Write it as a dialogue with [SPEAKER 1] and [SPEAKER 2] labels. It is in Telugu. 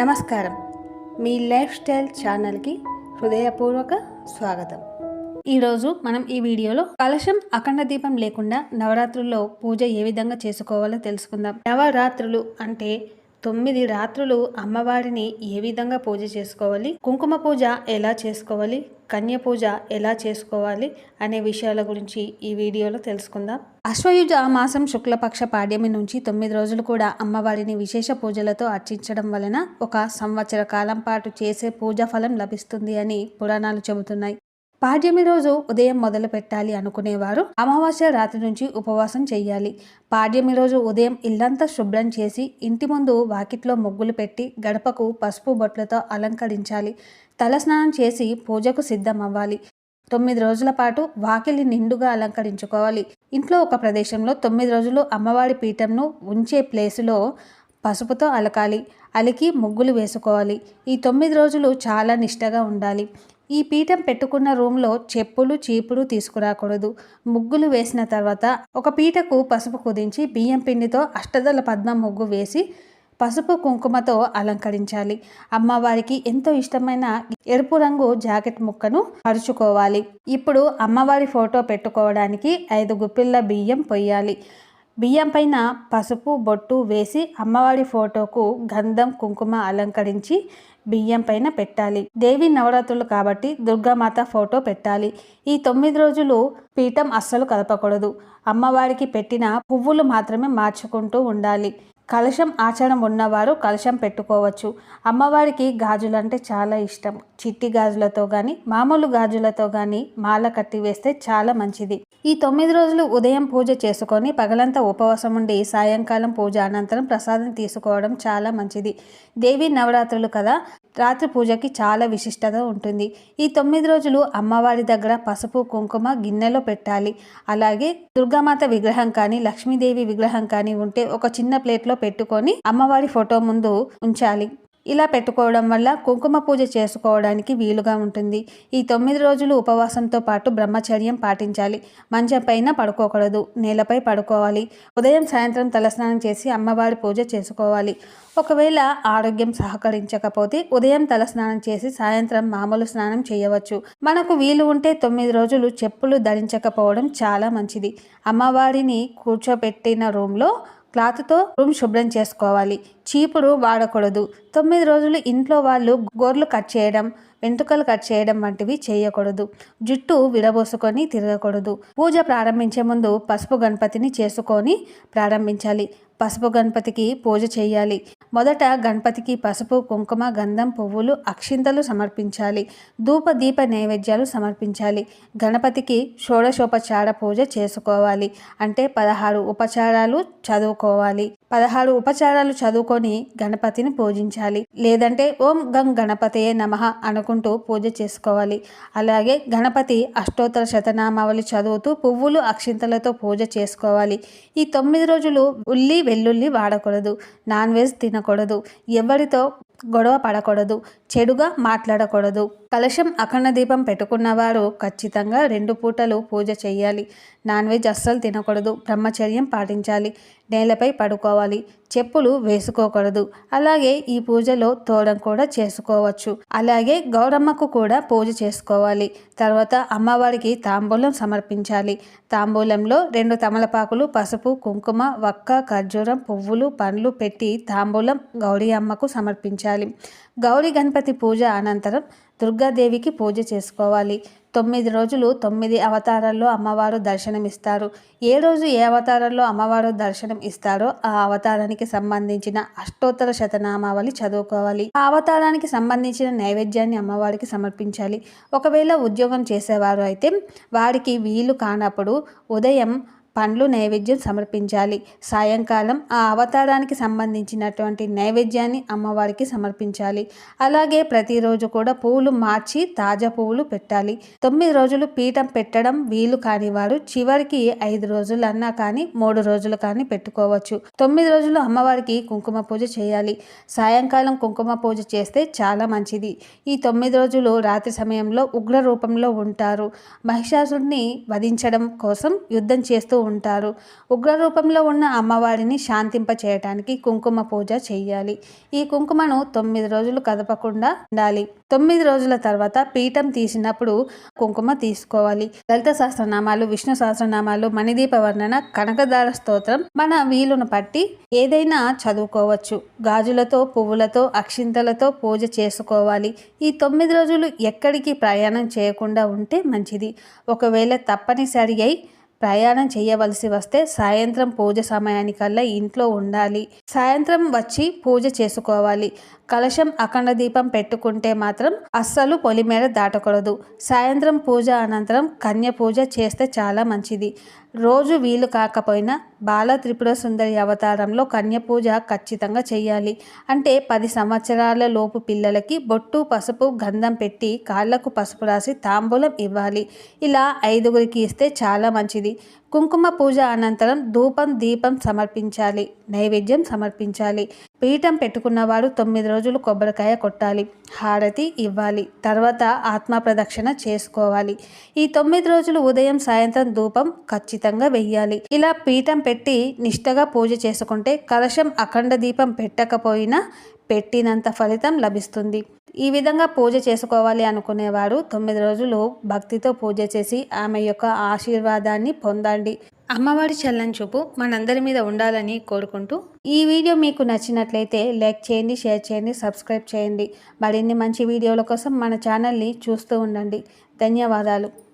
[SPEAKER 1] నమస్కారం. మీ లైఫ్ స్టైల్ ఛానల్కి హృదయపూర్వక స్వాగతం. ఈరోజు మనం ఈ వీడియోలో కలశం అఖండ దీపం లేకుండా నవరాత్రుల్లో పూజ ఏ విధంగా చేసుకోవాలో తెలుసుకుందాం. నవరాత్రులు అంటే తొమ్మిది రాత్రులు అమ్మవారిని ఏ విధంగా పూజ చేసుకోవాలి? కుంకుమ పూజ ఎలా చేసుకోవాలి? కన్య పూజ ఎలా చేసుకోవాలి? అనే విషయాల గురించి ఈ వీడియోలో తెలుసుకుందాం. అశ్వయుజ మాసం శుక్లపక్ష పాడ్యమి నుంచి తొమ్మిది రోజులు కూడా అమ్మవారిని విశేష పూజలతో అర్చించడం వలన ఒక సంవత్సర కాలం పాటు చేసే పూజా ఫలం లభిస్తుంది అని పురాణాలు చెబుతున్నాయి. పాడ్యమి రోజు ఉదయం మొదలు పెట్టాలి అనుకునేవారు. అమావాస్య రాత్రి నుంచి ఉపవాసం చేయాలి. పాడ్యమి రోజు ఉదయం ఇల్లంతా శుభ్రం చేసి ఇంటి ముందు వాకిట్లో ముగ్గులు పెట్టి గడపకు పసుపు బొట్లతో అలంకరించాలి. తలస్నానం చేసి పూజకు సిద్ధం అవ్వాలి తొమ్మిది రోజుల పాటు వాకిలి నిండుగా అలంకరించుకోవాలి. ఇంట్లో ఒక ప్రదేశంలో తొమ్మిది రోజులు అమ్మవారి పీఠంను ఉంచే ప్లేసులో పసుపుతో అలకాలి. అలికి ముగ్గులు వేసుకోవాలి. ఈ తొమ్మిది రోజులు చాలా నిష్టగా ఉండాలి. ఈ పీఠం పెట్టుకున్న రూమ్లో చెప్పులు చీపులు తీసుకురాకూడదు. ముగ్గులు వేసిన తర్వాత ఒక పీటకు పసుపు కుదించి బియ్యం పిండితో అష్టదల పద్మ ముగ్గు వేసి పసుపు కుంకుమతో అలంకరించాలి. అమ్మవారికి ఎంతో ఇష్టమైన ఎరుపు రంగు జాకెట్ ముక్కను పరుచుకోవాలి ఇప్పుడు అమ్మవారి ఫోటో పెట్టుకోవడానికి ఐదు గుప్పిళ్ళ బియ్యం పొయ్యాలి. బియ్యం పైన పసుపు బొట్టు వేసి అమ్మవారి ఫోటోకు గంధం కుంకుమ అలంకరించి బియ్యం పైన పెట్టాలి. దేవి నవరాత్రులు కాబట్టి దుర్గామాత ఫోటో పెట్టాలి. ఈ తొమ్మిది రోజులు పీఠం అస్సలు కదపకూడదు అమ్మవారికి పెట్టిన పువ్వులు మాత్రమే మార్చుకుంటూ ఉండాలి. కలశం ఆచారం ఉన్నవారు కలశం పెట్టుకోవచ్చు. అమ్మవారికి గాజులు అంటే చాలా ఇష్టం. చిట్టి గాజులతో కానీ మామూలు గాజులతో కానీ మాల కట్టి వేస్తే చాలా మంచిది. ఈ తొమ్మిది రోజులు ఉదయం పూజ చేసుకొని పగలంతా ఉపవాసం ఉండి సాయంకాలం పూజ అనంతరం ప్రసాదం తీసుకోవడం చాలా మంచిది. దేవి నవరాత్రులు కదా రాత్రి పూజకి చాలా విశిష్టత ఉంటుంది. ఈ తొమ్మిది రోజులు అమ్మవారి దగ్గర పసుపు కుంకుమ గిన్నెలో పెట్టాలి. అలాగే దుర్గామాత విగ్రహం కానీ లక్ష్మీదేవి విగ్రహం కానీ ఉంటే ఒక చిన్న ప్లేట్లో పెట్టుకొని అమ్మవారి ఫోటో ముందు ఉంచాలి. ఇలా పెట్టుకోవడం వల్ల కుంకుమ పూజ చేసుకోవడానికి వీలుగా ఉంటుంది. ఈ తొమ్మిది రోజులు ఉపవాసంతో పాటు బ్రహ్మచర్యం పాటించాలి. మంచం పైన పడుకోకూడదు. నేలపై పడుకోవాలి. ఉదయం సాయంత్రం తలస్నానం చేసి అమ్మవారి పూజ చేసుకోవాలి. ఒకవేళ ఆరోగ్యం సహకరించకపోతే ఉదయం తలస్నానం చేసి సాయంత్రం మామూలు స్నానం చేయవచ్చు. మనకు వీలు ఉంటే తొమ్మిది రోజులు చెప్పులు ధరించకపోవడం చాలా మంచిది. అమ్మవారిని కూర్చోబెట్టిన రూమ్లో క్లాత్తో రూమ్ శుభ్రం చేసుకోవాలి. చీపురు వాడకూడదు. తొమ్మిది రోజులు ఇంట్లో వాళ్ళు గోర్లు కట్ చేయడం వెంట్రుకలు కట్ చేయడం వంటివి చేయకూడదు. జుట్టు విడబోసుకొని తిరగకూడదు. పూజ ప్రారంభించే ముందు పసుపు గణపతిని చేసుకొని ప్రారంభించాలి. పసుపు గణపతికి పూజ చేయాలి. మొదట గణపతికి పసుపు కుంకుమ గంధం పువ్వులు అక్షింతలు సమర్పించాలి. ధూప దీప నైవేద్యాలు సమర్పించాలి. గణపతికి షోడశోపచార పూజ చేసుకోవాలి. అంటే పదహారు ఉపచారాలు చదువుకోవాలి. పదహారు ఉపచారాలు చదువుకొని గణపతిని పూజించాలి. లేదంటే ఓం గం గణపతయే నమ అనుకుంటూ పూజ చేసుకోవాలి. అలాగే గణపతి అష్టోత్తర శతనామావళి చదువుతూ పువ్వులు అక్షింతలతో పూజ చేసుకోవాలి. ఈ తొమ్మిది రోజులు ఉల్లి వెల్లుల్లి వాడకూడదు. నాన్ వెజ్ తినకూడదు. ఎవరితో గొడవ పడకూడదు చెడుగా మాట్లాడకూడదు. కలశం అఖండ దీపం పెట్టుకున్నవారు ఖచ్చితంగా రెండు పూటలు పూజ చేయాలి నాన్ వెజ్ అస్సలు తినకూడదు. బ్రహ్మచర్యం పాటించాలి. నేలపై పడుకోవాలి. చెప్పులు వేసుకోకూడదు. అలాగే ఈ పూజలో తోడం కూడా చేసుకోవచ్చు. అలాగే గౌరమ్మకు కూడా పూజ చేసుకోవాలి. తర్వాత అమ్మవారికి తాంబూలం సమర్పించాలి. తాంబూలంలో రెండు తమలపాకులు పసుపు కుంకుమ వక్క ఖర్జూరం పువ్వులు పండ్లు పెట్టి తాంబూలం గౌరీ అమ్మకు సమర్పించాలి. గౌరీ గణపతి పూజ అనంతరం దుర్గాదేవికి పూజ చేసుకోవాలి. తొమ్మిది రోజులు తొమ్మిది అవతారాల్లో అమ్మవారు దర్శనమిస్తారు. ఏ రోజు ఏ అవతారంలో అమ్మవారు దర్శనం ఇస్తారో ఆ అవతారానికి సంబంధించిన అష్టోత్తర శతనామావళి చదువుకోవాలి. ఆ అవతారానికి సంబంధించిన నైవేద్యాన్ని అమ్మవారికి సమర్పించాలి. ఒకవేళ ఉద్యోగం చేసేవారు అయితే వారికి వీలు కానప్పుడు ఉదయం పండ్లు నైవేద్యం సమర్పించాలి. సాయంకాలం ఆ అవతారానికి సంబంధించినటువంటి నైవేద్యాన్ని అమ్మవారికి సమర్పించాలి. అలాగే ప్రతిరోజు కూడా పువ్వులు మార్చి తాజా పువ్వులు పెట్టాలి. తొమ్మిది రోజులు పీఠం పెట్టడం వీలు కాని వారు చివరికి ఐదు రోజులు అన్నా కానీ మూడు రోజులు కానీ పెట్టుకోవచ్చు. తొమ్మిది రోజులు అమ్మవారికి కుంకుమ పూజ చేయాలి. సాయంకాలం కుంకుమ పూజ చేస్తే చాలా మంచిది. ఈ తొమ్మిది రోజులు రాత్రి సమయంలో ఉగ్ర రూపంలో ఉంటారు. మహిషాసుడిని వధించడం కోసం యుద్ధం చేస్తూ ఉంటారు. ఉగ్రరూపంలో ఉన్న అమ్మవారిని శాంతింప చేయటానికి కుంకుమ పూజ చేయాలి ఈ కుంకుమను తొమ్మిది రోజులు కదపకుండా ఉండాలి. తొమ్మిది రోజుల తర్వాత పీఠం తీసినప్పుడు కుంకుమ తీసుకోవాలి. లలిత సహస్రనామాలు విష్ణు సహస్రనామాలు మణిదీప వర్ణన కనకదార స్తోత్రం మన వీలును పట్టి ఏదైనా చదువుకోవచ్చు. గాజులతో పువ్వులతో అక్షింతలతో పూజ చేసుకోవాలి. ఈ తొమ్మిది రోజులు ఎక్కడికి ప్రయాణం చేయకుండా ఉంటే మంచిది. ఒకవేళ తప్పనిసరి అయి ప్రయాణం చేయవలసి వస్తే సాయంత్రం పూజ సమయానికల్లా ఇంట్లో ఉండాలి. సాయంత్రం వచ్చి పూజ చేసుకోవాలి. కలశం అఖండ దీపం పెట్టుకుంటే మాత్రం అస్సలు పొలిమేర దాటకూడదు. సాయంత్రం పూజ అనంతరం కన్య పూజ చేస్తే చాలా మంచిది. రోజు వీలు కాకపోయినా బాల త్రిపుర సుందరి అవతారంలో కన్య పూజ ఖచ్చితంగా చేయాలి. అంటే పది సంవత్సరాల లోపు పిల్లలకి బొట్టు పసుపు గంధం పెట్టి కాళ్ళకు పసుపు రాసి తాంబూలం ఇవ్వాలి. ఇలా ఐదుగురికి ఇస్తే చాలా మంచిది. కుంకుమ పూజ అనంతరం ధూపం దీపం సమర్పించాలి. నైవేద్యం సమర్పించాలి. పీఠం పెట్టుకున్నవాడు తొమ్మిది రోజులు కొబ్బరికాయ కొట్టాలి. హారతి ఇవ్వాలి. తర్వాత ఆత్మ ప్రదక్షిణ చేసుకోవాలి. ఈ తొమ్మిది రోజులు ఉదయం సాయంత్రం ధూపం ఖచ్చితంగా వెయ్యాలి. ఇలా పీఠం పెట్టి నిష్టగా పూజ చేసుకుంటే కలశం అఖండ దీపం పెట్టకపోయినా పెట్టినంత ఫలితం లభిస్తుంది. ఈ విధంగా పూజ చేసుకోవాలి అనుకునేవారు తొమ్మిది రోజులు భక్తితో పూజ చేసి ఆమె యొక్క ఆశీర్వాదాన్ని పొందండి. అమ్మవారి చల్లని చూపు మనందరి మీద ఉండాలని కోరుకుంటూ ఈ వీడియో మీకు నచ్చినట్లయితే లైక్ చేయండి షేర్ చేయండి సబ్స్క్రైబ్ చేయండి. మరిన్ని మంచి వీడియోల కోసం మన ఛానల్ని చూస్తూ ఉండండి. ధన్యవాదాలు.